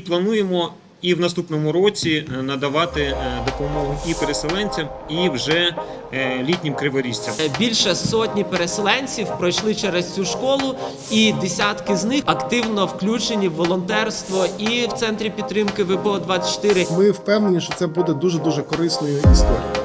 Плануємо і в наступному році е, надавати е, допомогу і переселенцям, і вже е, літнім криворіжцям. Більше сотні переселенців пройшли через цю школу, і десятки з них активно включені в волонтерство і в центрі підтримки ВПО 24 Ми впевнені, що це буде дуже дуже корисною історією.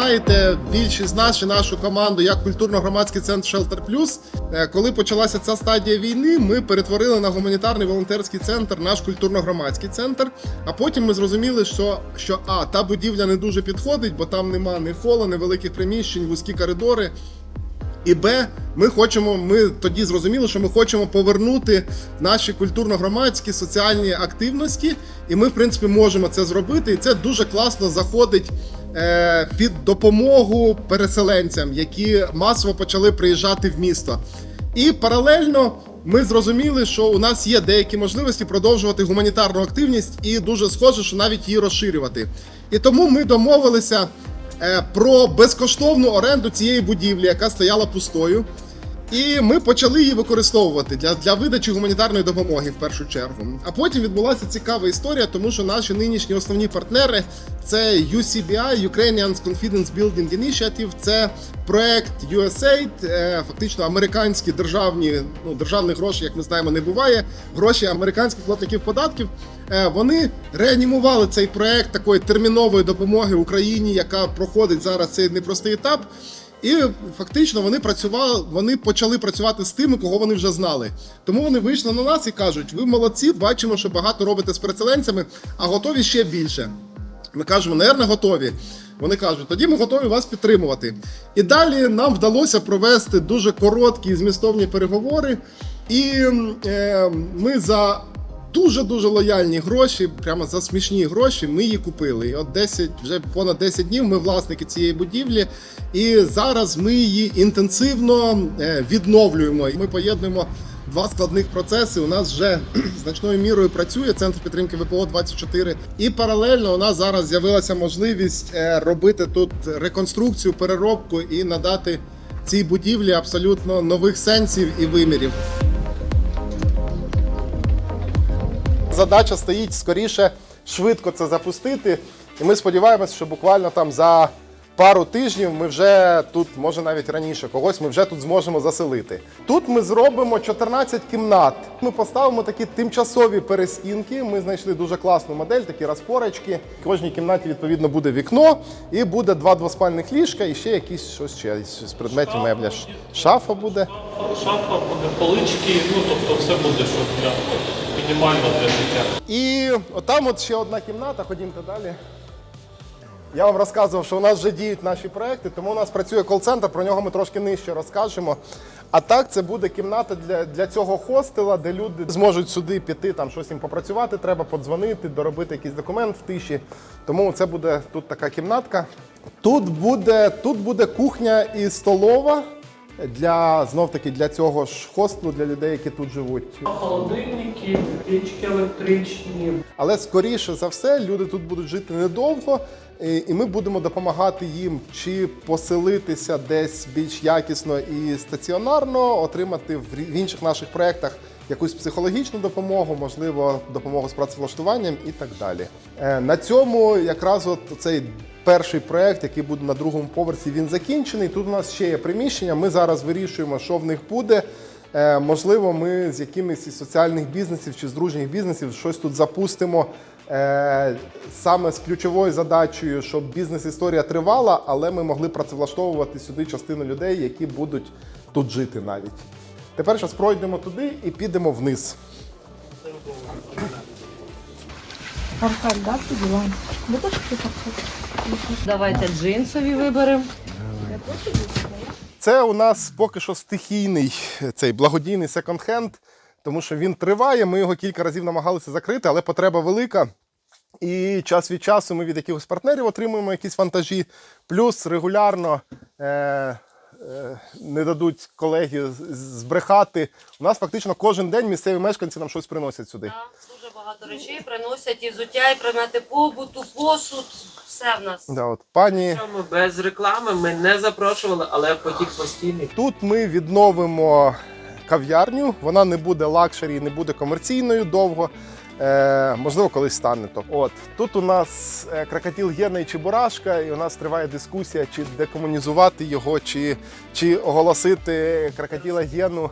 Знаєте більшість з нас чи нашу команду як культурно-громадський центр Shelter Plus. Е, Коли почалася ця стадія війни, ми перетворили на гуманітарний волонтерський центр наш культурно-громадський центр. А потім ми зрозуміли, що, що а та будівля не дуже підходить, бо там нема ні хола, ні великих приміщень, вузькі коридори. І Б, ми хочемо. Ми тоді зрозуміли, що ми хочемо повернути наші культурно-громадські соціальні активності, і ми, в принципі, можемо це зробити. І це дуже класно заходить е, під допомогу переселенцям, які масово почали приїжджати в місто. І паралельно ми зрозуміли, що у нас є деякі можливості продовжувати гуманітарну активність, і дуже схоже, що навіть її розширювати. І тому ми домовилися про безкоштовну оренду цієї будівлі, яка стояла пустою. І ми почали її використовувати для, для видачі гуманітарної допомоги в першу чергу. А потім відбулася цікава історія, тому що наші нинішні основні партнери це UCBI, Ukrainian Confidence Building Initiative, це проект USAID, е, фактично американські державні, ну державних грошей, як ми знаємо, не буває. Гроші американських платників податків. Е, Вони реанімували цей проект такої термінової допомоги Україні, яка проходить зараз цей непростий етап. І фактично вони працювали, вони почали працювати з тими, кого вони вже знали. Тому вони вийшли на нас і кажуть: ви молодці, бачимо, що багато робите з переселенцями, а готові ще більше. Ми кажемо, наверное, готові. Вони кажуть, тоді ми готові вас підтримувати. І далі нам вдалося провести дуже короткі змістовні переговори. І е, ми за дуже дуже лояльні гроші, прямо за смішні гроші. Ми її купили. І от 10, вже понад 10 днів ми власники цієї будівлі. І зараз ми її інтенсивно е, відновлюємо. Ми поєднуємо. Два складних процеси у нас вже значною мірою працює центр підтримки ВПО 24 І паралельно у нас зараз з'явилася можливість е, робити тут реконструкцію, переробку і надати цій будівлі абсолютно нових сенсів і вимірів. Задача стоїть скоріше швидко це запустити. І ми сподіваємося, що буквально там за пару тижнів ми вже тут, може навіть раніше, когось ми вже тут зможемо заселити. Тут ми зробимо 14 кімнат. Ми поставимо такі тимчасові перестінки. Ми знайшли дуже класну модель, такі розпорочки. В кожній кімнаті відповідно буде вікно, і буде два двоспальних ліжка, і ще якісь щось ще з предметів мебля. Ш- Шафа буде. Шафа буде, полички, ну тобто все буде, що для мінімально для життя. І отам от ще одна кімната, ходімте далі. Я вам розказував, що у нас вже діють наші проекти, тому у нас працює кол-центр, про нього ми трошки нижче розкажемо. А так, це буде кімната для, для цього хостела, де люди зможуть сюди піти, там щось їм попрацювати, треба подзвонити, доробити якийсь документ в тиші. Тому це буде тут така кімнатка. Тут буде, тут буде кухня і столова для знов таки для цього ж хостелу, для людей, які тут живуть. Холодильники, печки електричні. Але скоріше за все, люди тут будуть жити недовго, і ми будемо допомагати їм чи поселитися десь більш якісно і стаціонарно, отримати в інших наших проєктах якусь психологічну допомогу, можливо, допомогу з працевлаштуванням і так далі. Е, На цьому якраз от цей перший проєкт, який буде на другому поверсі, він закінчений. Тут у нас ще є приміщення. Ми зараз вирішуємо, що в них буде. Е, Можливо, ми з якимись із соціальних бізнесів чи з дружніх бізнесів щось тут запустимо саме з ключовою задачею, щоб бізнес-історія тривала, але ми могли працевлаштовувати сюди частину людей, які будуть тут жити навіть. Тепер зараз пройдемо туди і підемо вниз. Аркадь, да, дела? Давайте джинсові виберемо. Це у нас поки що стихійний цей благодійний секонд-хенд, тому що він триває. Ми його кілька разів намагалися закрити, але потреба велика. І час від часу ми від якихось партнерів отримуємо якісь вантажі. Плюс регулярно е, е, не дадуть колеги збрехати. У нас фактично кожен день місцеві мешканці нам щось приносять сюди. Так, дуже багато речей приносять і взуття, і предмети побуту, посуд. Все в нас. Да, от, пані без реклами ми не запрошували, але потік постійний. Тут ми відновимо кав'ярню. Вона не буде лакшері, не буде комерційною довго. Е, можливо, колись стане то. От тут у нас е, крокодил Гена і Чебурашка, і у нас триває дискусія, чи декомунізувати його, чи, чи оголосити крокодила Гену.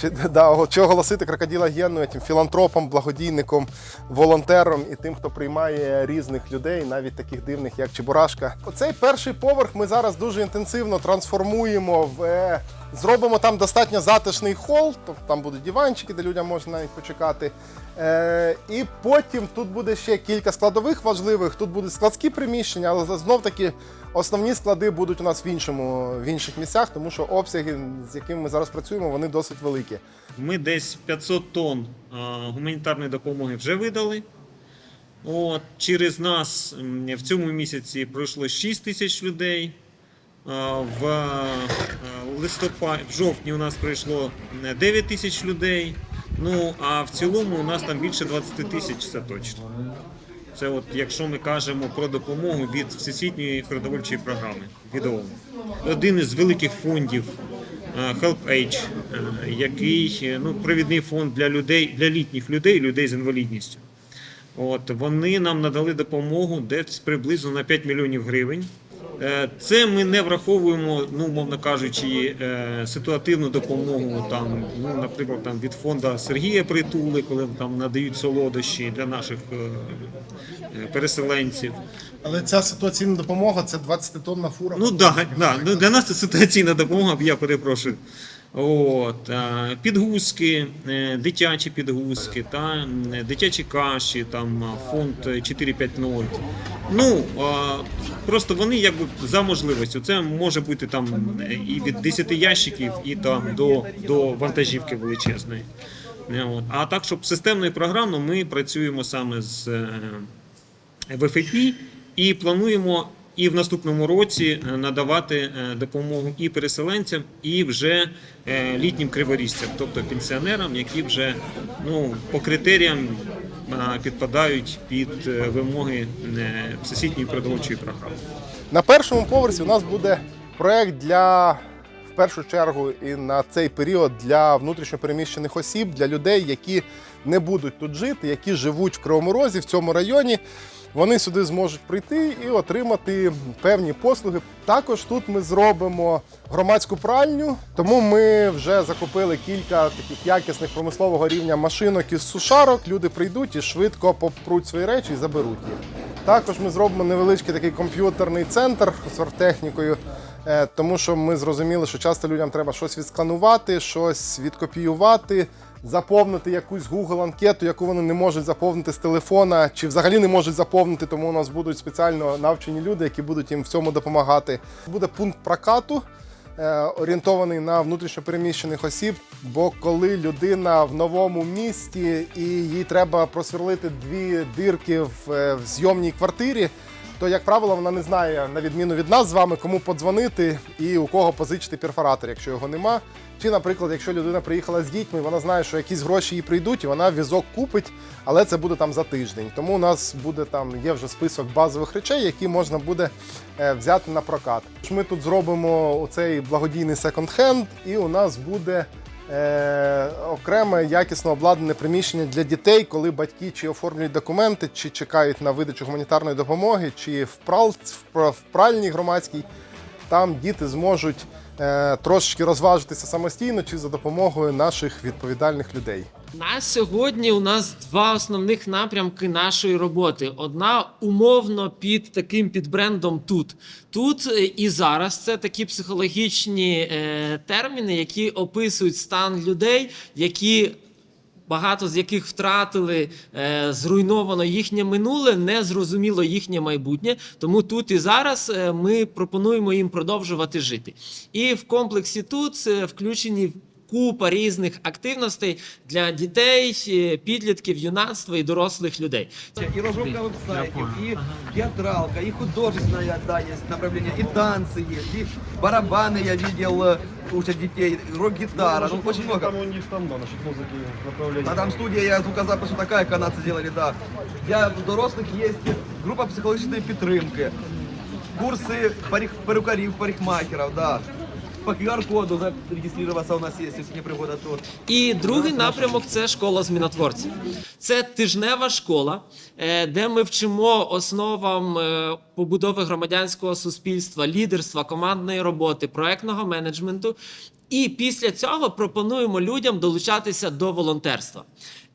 Чи, да, чи оголосити крокодила Гену тим філантропом, благодійником, волонтером і тим, хто приймає різних людей, навіть таких дивних, як Чебурашка. Оцей перший поверх ми зараз дуже інтенсивно трансформуємо в. е, Зробимо там достатньо затишний хол, тобто там будуть диванчики, де людям можна навіть почекати. Е, і потім тут буде ще кілька складових важливих. Тут будуть складські приміщення, але знов таки основні склади будуть у нас в іншому в інших місцях, тому що обсяги, з якими ми зараз працюємо, вони досить великі. Ми десь 500 тонн а, гуманітарної допомоги вже видали. От, через нас в цьому місяці пройшло 6 тисяч людей. В листопаді, в жовтні у нас прийшло е, 9 тисяч людей. Ну а в цілому у нас там більше 20 тисяч, це точно. Це от якщо ми кажемо про допомогу від всесвітньої продовольчої програми від. Один із великих фондів е, HelpAge, е, який е, ну, провідний фонд для людей, для літніх людей, людей з інвалідністю. От вони нам надали допомогу десь приблизно на 5 мільйонів гривень. Е, Це ми не враховуємо, ну мовно кажучи, е, ситуативну допомогу там, ну, наприклад, там від фонду Сергія Притули, коли там надають солодощі для наших е, переселенців. Але ця ситуаційна допомога це 20-тонна фура. Ну да, да, ну, для нас це ситуаційна допомога, я перепрошую. От, е, підгузки, е, дитячі підгузки, та, дитячі каші, там а, фонд 450. Ну, просто вони якби за можливістю. Це може бути там е, і від 10 ящиків, і там до, до вантажівки величезної. Е, От. А так, щоб системно і програмно, ми працюємо саме з е, ВФП і плануємо і в наступному році е, надавати е, допомогу і переселенцям, і вже е, літнім криворіжцям, тобто пенсіонерам, які вже ну, по критеріям підпадають під вимоги всесвітньої продовольчої програми. На першому поверсі у нас буде проект для в першу чергу і на цей період для внутрішньопереміщених осіб, для людей, які не будуть тут жити, які живуть в Кривому Розі, в цьому районі. Вони сюди зможуть прийти і отримати певні послуги. Також тут ми зробимо громадську пральню, тому ми вже закупили кілька таких якісних промислового рівня машинок із сушарок. Люди прийдуть і швидко попруть свої речі і заберуть їх. Також ми зробимо невеличкий такий комп'ютерний центр з оргтехнікою, е, тому що ми зрозуміли, що часто людям треба щось відсканувати, щось відкопіювати, заповнити якусь Google анкету, яку вони не можуть заповнити з телефона, чи взагалі не можуть заповнити, тому у нас будуть спеціально навчені люди, які будуть їм в цьому допомагати. Буде пункт прокату. е, Орієнтований на внутрішньопереміщених осіб, бо коли людина в новому місті і їй треба просверлити дві дирки е, в зйомній квартирі, то, як правило, вона не знає, на відміну від нас з вами, кому подзвонити і у кого позичити перфоратор, якщо його нема. Чи, наприклад, якщо людина приїхала з дітьми, вона знає, що якісь гроші їй прийдуть, і вона візок купить, але це буде там за тиждень. Тому у нас буде там є вже список базових речей, які можна буде е, взяти на прокат. Ми тут зробимо цей благодійний секонд-хенд, і у нас буде е, окреме якісно обладнане приміщення для дітей, коли батьки чи оформлюють документи, чи чекають на видачу гуманітарної допомоги, чи в, прал, в пральній громадській. Там діти зможуть е, трошечки розважитися самостійно чи за допомогою наших відповідальних людей. На сьогодні у нас два основних напрямки нашої роботи. Одна умовно під таким під брендом тут. Тут е, і зараз це такі психологічні е, терміни, які описують стан людей, які. Багато з яких втратили е, зруйновано їхнє минуле, не зрозуміло їхнє майбутнє. Тому тут і зараз ми пропонуємо їм продовжувати жити. І в комплексі тут включені купа різних активностей для дітей, е, підлітків, юнацтва і дорослих людей. И разработка веб-сайтов, и театралка, и художественное, да, есть направление, и танцы есть, и барабаны я видел, э, учат детей, рок-гитара, ну очень много. Там у них там, да, насчет музыки направления. А там студия я звукозапису такая канадцы делали, да. Для дорослых есть группа психологической підтримки, курсы парик, перукарів, парикмахеров, да. по QR-коду зарегистрироваться у нас есть, если не пригода, то І другий напрямок це школа змінотворців. Це тижнева школа, е, де ми вчимо основам е, побудови громадянського суспільства, лідерства, командної роботи, проектного менеджменту. І після цього пропонуємо людям долучатися до волонтерства.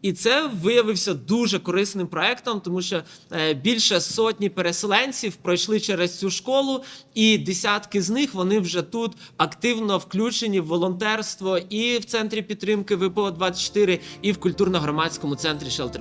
І це виявився дуже корисним проектом, тому що е, більше сотні переселенців пройшли через цю школу, і десятки з них вони вже тут активно включені в волонтерство і в центрі підтримки ВПО 24 і в культурно-громадському центрі Shelter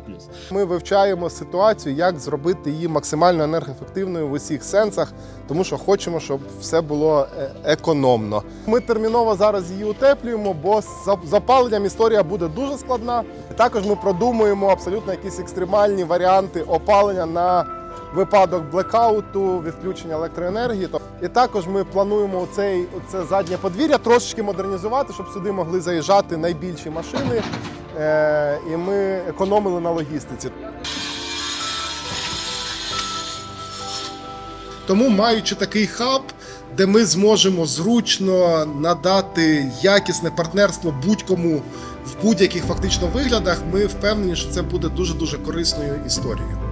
Ми вивчаємо ситуацію, як зробити її максимально енергоефективною в усіх сенсах, тому що хочемо, щоб все було е, економно. Ми терміново зараз її утеплюємо, бо з запаленням історія буде дуже складна. Також ми продумуємо абсолютно якісь екстремальні варіанти опалення на випадок блекауту, відключення електроенергії. І також ми плануємо цей це заднє подвір'я трошечки модернізувати, щоб сюди могли заїжджати найбільші машини. Е, і ми економили на логістиці. Тому, маючи такий хаб, де ми зможемо зручно надати якісне партнерство будь-кому в будь-яких фактично виглядах, ми впевнені, що це буде дуже дуже корисною історією.